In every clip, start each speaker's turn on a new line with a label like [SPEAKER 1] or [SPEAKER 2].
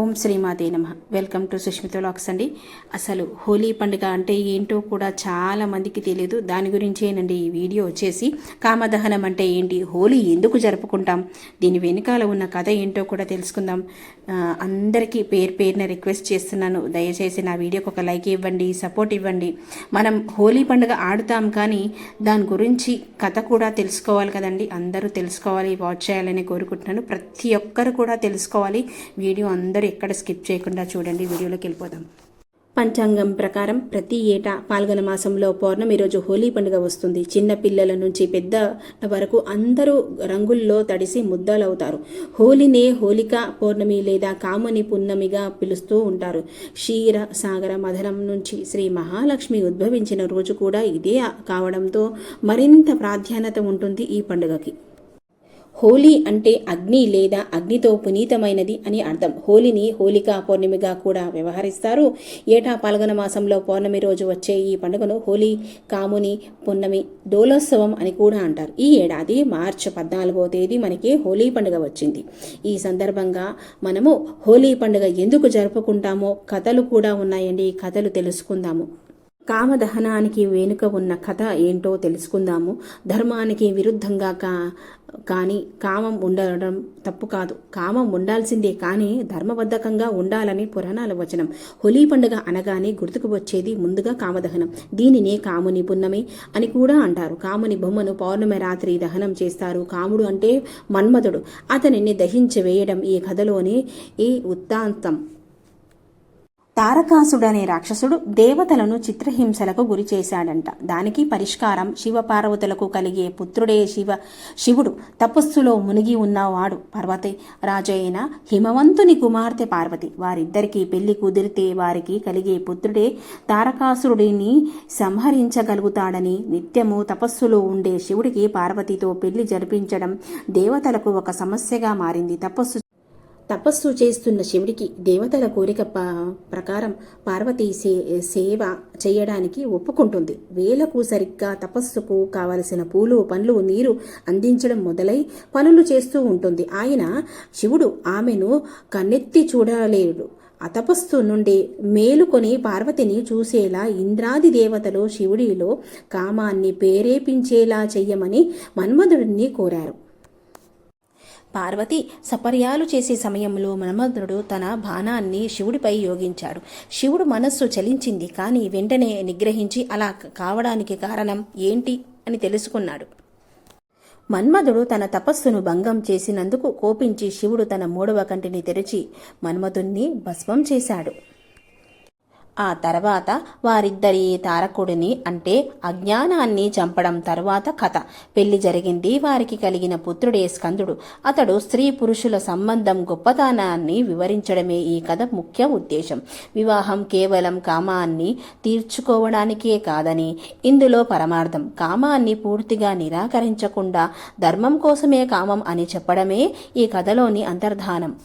[SPEAKER 1] ఓం శ్రీమాతే నమ. Welcome to Sushmita lakhs అండి. అసలు హోలీ పండుగ అంటే ఏంటో కూడా చాలా మందికి తెలియదు దాని గురించేనండి ఈ వీడియో వచ్చేసి కామదహనం అంటే ఏంటి? హోలీ ఎందుకు జరుపుకుంటాం? దీని వెనుకాల ఉన్న కథ ఏంటో కూడా తెలుసుకుందాం. అందరికీ పేరు పేరున రిక్వెస్ట్ చేస్తున్నాను. దయచేసి నా వీడియోకి ఒక లైక్ ఇవ్వండి సపోర్ట్ ఇవ్వండి. మనం హోలీ పండుగ ఆడుతాం కానీ దాని గురించి కథ కూడా తెలుసుకోవాలి కదండి. అందరూ తెలుసుకోవాలి వాచ్ చేయాలని కోరుకుంటున్నాను. ప్రతి ఒక్కరు కూడా తెలుసుకోవాలి. వీడియో అందరూ ఎక్కడ స్కిప్ చేయకుండా చూడండి. వీడియోలోకి వెళ్ళిపోదాం. పంచాంగం ప్రకారం ప్రతి ఏటా పాల్గొన మాసంలో పౌర్ణమి రోజు హోలీ పండుగ వస్తుంది. చిన్న పిల్లల నుంచి పెద్ద వరకు అందరూ రంగుల్లో తడిసి ముద్దలవుతారు. హోలీనే హోలిక పౌర్ణమి లేదా కామని పున్నమిగా పిలుస్తూ ఉంటారు. క్షీర సాగర మధనం నుంచి శ్రీ మహాలక్ష్మి ఉద్భవించిన రోజు కూడా ఇదే కావడంతో మరింత ప్రాధాన్యత ఉంటుంది ఈ పండుగకి. హోలీ అంటే అగ్ని లేదా అగ్నితో పునీతమైనది అని అర్థం. హోలీని హోలికా పౌర్ణమిగా కూడా వ్యవహరిస్తారు. ఏటా పాల్గొన మాసంలో పౌర్ణమి రోజు వచ్చే ఈ పండుగను హోలీ కాముని పున్నమి డోలోత్సవం అని కూడా అంటారు. ఈ ఏడాది మార్చి పద్నాలుగో తేదీ మనకి హోలీ పండుగ వచ్చింది. ఈ సందర్భంగా మనము హోలీ పండుగ ఎందుకు జరుపుకుంటామో కథలు కూడా ఉన్నాయండి. ఈ కథలు తెలుసుకుందాము. కామదహనానికి వెనుక ఉన్న కథ ఏంటో తెలుసుకుందాము. ధర్మానికి విరుద్ధంగా కా కానీ కామం ఉండడం తప్పు కాదు. కామం ఉండాల్సిందే కానీ ధర్మబద్ధకంగా ఉండాలని పురాణాల వచనం. హోలీ పండుగ అనగానే గుర్తుకు వచ్చేది ముందుగా కామదహనం. దీనినే కాముని పున్నమి అని కూడా అంటారు. కాముని బొమ్మను పౌర్ణమి రాత్రి దహనం చేస్తారు. కాముడు అంటే మన్మథుడు అతనిని దహించి వేయడం ఈ కథలోని ఈ ఉత్తాంతం తారకాసుడనే రాక్షసుడు దేవతలను చిత్రహింసలకు గురి చేశాడంట. దానికి పరిష్కారం శివపార్వతులకు కలిగే పుత్రుడే శివ శివుడు. తపస్సులో మునిగి ఉన్నవాడు పర్వతి రాజైన హిమవంతుని కుమార్తె పార్వతి. వారిద్దరికీ పెళ్ళి కుదిరితే వారికి కలిగే పుత్రుడే తారకాసురుడిని సంహరించగలుగుతాడని నిత్యము తపస్సులో ఉండే శివుడికి పార్వతితో పెళ్ళి జరిపించడం దేవతలకు ఒక సమస్యగా మారింది. తపస్సు తపస్సు చేస్తున్న శివుడికి దేవతల కోరిక ప్రకారం పార్వతి సే సేవ చేయడానికి ఒప్పుకుంటుంది. వేలకు సరిగ్గా తపస్సుకు కావలసిన పూలు పండ్లు నీరు అందించడం మొదలై పనులు చేస్తూ ఉంటుంది. ఆయన శివుడు ఆమెను కన్నెత్తి చూడలేడు. అతపస్సు నుండి మేలుకొని పార్వతిని చూసేలా ఇంద్రాది దేవతలు శివుడిలో కామాన్ని ప్రేరేపించేలా చెయ్యమని మన్మధుడిని కోరారు. పార్వతి సపర్యాలు చేసే సమయంలో మన్మధుడు తన బాణాన్ని శివుడిపై యోగించాడు. శివుడు మనస్సు చలించింది కానీ వెంటనే నిగ్రహించి అలా కావడానికి కారణం ఏంటి అని తెలుసుకున్నాడు. మన్మధుడు తన తపస్సును భంగం చేసినందుకు కోపించి శివుడు తన మూడవ కంటిని తెరిచి మన్మధుణ్ణి భస్మం చేశాడు. ఆ తర్వాత వారిద్దరి తారకుడిని అంటే అజ్ఞానాన్ని చంపడం తర్వాత కథ. పెళ్ళి జరిగింది. వారికి కలిగిన పుత్రుడే స్కందుడు. అతడు స్త్రీ పురుషుల సంబంధం గొప్పతనాన్ని వివరించడమే ఈ కథ ముఖ్య ఉద్దేశం. వివాహం కేవలం కామాన్ని తీర్చుకోవడానికే కాదని ఇందులో పరమార్థం కామాన్ని పూర్తిగా నిరాకరించకుండా ధర్మం కోసమే కామం అని చెప్పడమే ఈ కథలోని అంతర్ధానం.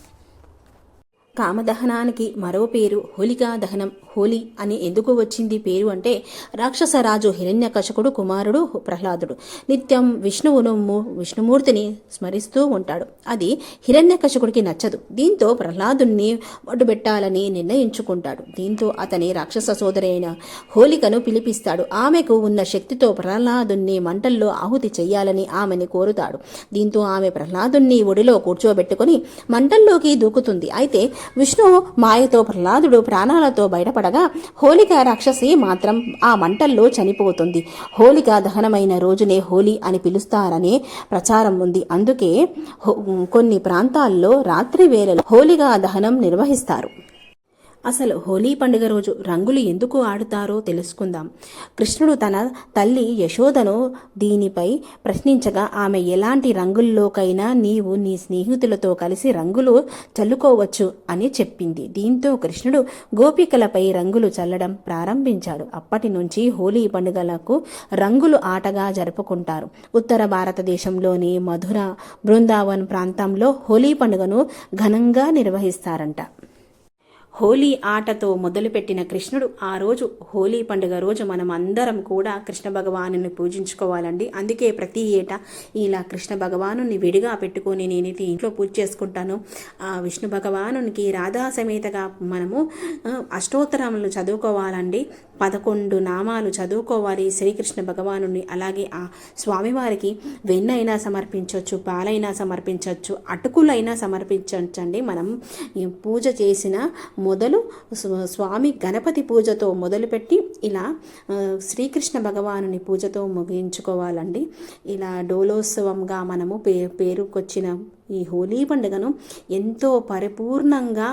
[SPEAKER 1] కామదహనానికి మరో పేరు హోలికా దహనం. హోలీ అని ఎందుకు వచ్చింది పేరు అంటే రాక్షసరాజు హిరణ్యకశకుడు కుమారుడు ప్రహ్లాదుడు. నిత్యం విష్ణువును విష్ణుమూర్తిని స్మరిస్తూ ఉంటాడు. అది హిరణ్యకశకుడికి నచ్చదు. దీంతో ప్రహ్లాదుని అడ్డుపెట్టాలని నిర్ణయించుకుంటాడు. దీంతో అతని రాక్షస సోదరైన హోలికను పిలిపిస్తాడు. ఆమెకు ఉన్న శక్తితో ప్రహ్లాదుని మంటల్లో ఆహుతి చేయాలని ఆమెని కోరుతాడు. దీంతో ఆమె ప్రహ్లాదుని ఒడిలో కూర్చోబెట్టుకుని మంటల్లోకి దూకుతుంది. అయితే విష్ణు మాయతో ప్రహ్లాదుడు ప్రాణాలతో బయటపడగా హోలిక రాక్షసి మాత్రం ఆ మంటల్లో చనిపోతుంది. హోలిక దహనమైన రోజునే హోలీ అని పిలుస్తారనే ప్రచారం ఉంది. అందుకే హో- కొన్ని ప్రాంతాల్లో రాత్రి వేళలో హోలిగా దహనం నిర్వహిస్తారు. అసలు హోలీ పండుగ రోజు రంగులు ఎందుకు ఆడుతారో తెలుసుకుందాం. కృష్ణుడు తన తల్లి యశోదను దీనిపై ప్రశ్నించగా ఆమె ఎలాంటి రంగుల్లోకైనా నీవు నీ స్నేహితులతో కలిసి రంగులు చల్లుకోవచ్చు అని చెప్పింది. దీంతో కృష్ణుడు గోపికలపై రంగులు చల్లడం ప్రారంభించాడు. అప్పటి నుంచి హోలీ పండుగలకు రంగులు ఆటగా జరుపుకుంటారు. ఉత్తర భారతదేశంలోని మధుర బృందావన్ ప్రాంతంలో హోలీ పండుగను ఘనంగా నిర్వహిస్తారంట. హోలీ ఆటతో మొదలుపెట్టిన కృష్ణుడు ఆ రోజు హోలీ పండుగ రోజు మనం అందరం కూడా కృష్ణ భగవాను పూజించుకోవాలండి. అందుకే ప్రతి ఏటా ఇలా కృష్ణ భగవాను విడిగా పెట్టుకొని నేనైతే ఇంట్లో పూజ చేసుకుంటాను. ఆ విష్ణు భగవానునికి రాధా సమేతగా మనము అష్టోత్తరములు చదువుకోవాలండి. పదకొండు నామాలు చదువుకోవాలి శ్రీకృష్ణ భగవానుని. అలాగే ఆ స్వామివారికి వెన్నైనా సమర్పించవచ్చు పాలైనా సమర్పించవచ్చు అటుకులైనా సమర్పించవచ్చండి మనం ఈ పూజ చేసిన మొదలు స్వామి గణపతి పూజతో మొదలుపెట్టి ఇలా శ్రీకృష్ణ భగవానుని పూజతో ముగించుకోవాలండి. ఇలా డోలోత్సవంగా మనము పే పేరుకొచ్చిన ఈ హోలీ పండుగను ఎంతో పరిపూర్ణంగా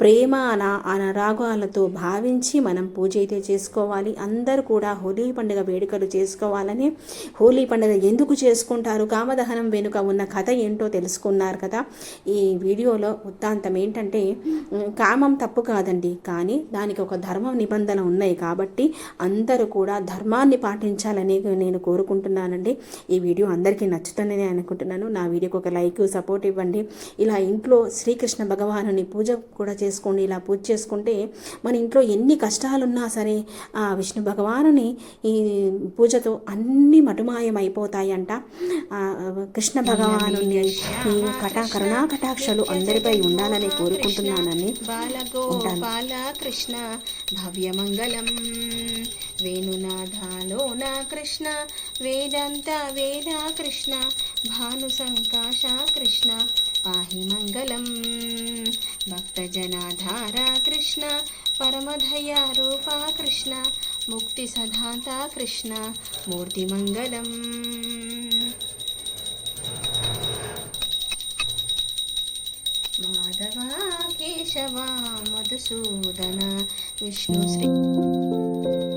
[SPEAKER 1] ప్రేమ అన అనురాగాలతో భావించి మనం పూజ అయితే చేసుకోవాలి. అందరూ కూడా హోలీ పండుగ వేడుకలు చేసుకోవాలని హోలీ పండుగ ఎందుకు చేసుకుంటారు కామదహనం వెనుక ఉన్న కథ ఏంటో తెలుసుకున్నారు కదా. ఈ వీడియోలో వృత్తాంతం ఏంటంటే కామం తప్పు కాదండి కానీ దానికి ఒక ధర్మ నిబంధన ఉన్నాయి కాబట్టి అందరూ కూడా ధర్మాన్ని పాటించాలని నేను కోరుకుంటున్నానండి. ఈ వీడియో అందరికీ నచ్చుతుందని అనుకుంటున్నాను. నా వీడియోకి ఒక లైక్ సపోర్ట్ ఇవ్వండి ఇలా ఇంట్లో శ్రీకృష్ణ భగవానుని పూజ కూడా చేసుకోండి. ఇలా పూజ చేసుకుంటే మన ఇంట్లో ఎన్ని కష్టాలున్నా సరే ఆ విష్ణు భగవానుని ఈ పూజతో అన్ని మటుమాయం అయిపోతాయంట ఆ కృష్ణ భగవానుని ఈ కటా కరుణా కటాక్షలు అందరిపై ఉండాలని కోరుకుంటున్నానని
[SPEAKER 2] కృష్ణ భవ్యమంగళం. వేణునాథాలో నా కృష్ణ వేదాంత వేద కృష్ణ भानुसङ्काशा कृष्ण, पाहि मङ्गलम् भक्तजनाधारा कृष्ण परमधयारूपा कृष्ण मुक्तिसधाता कृष्ण मूर्तिमङ्गलम् माधवा, केशवा, मधुसूदन विष्णुश्री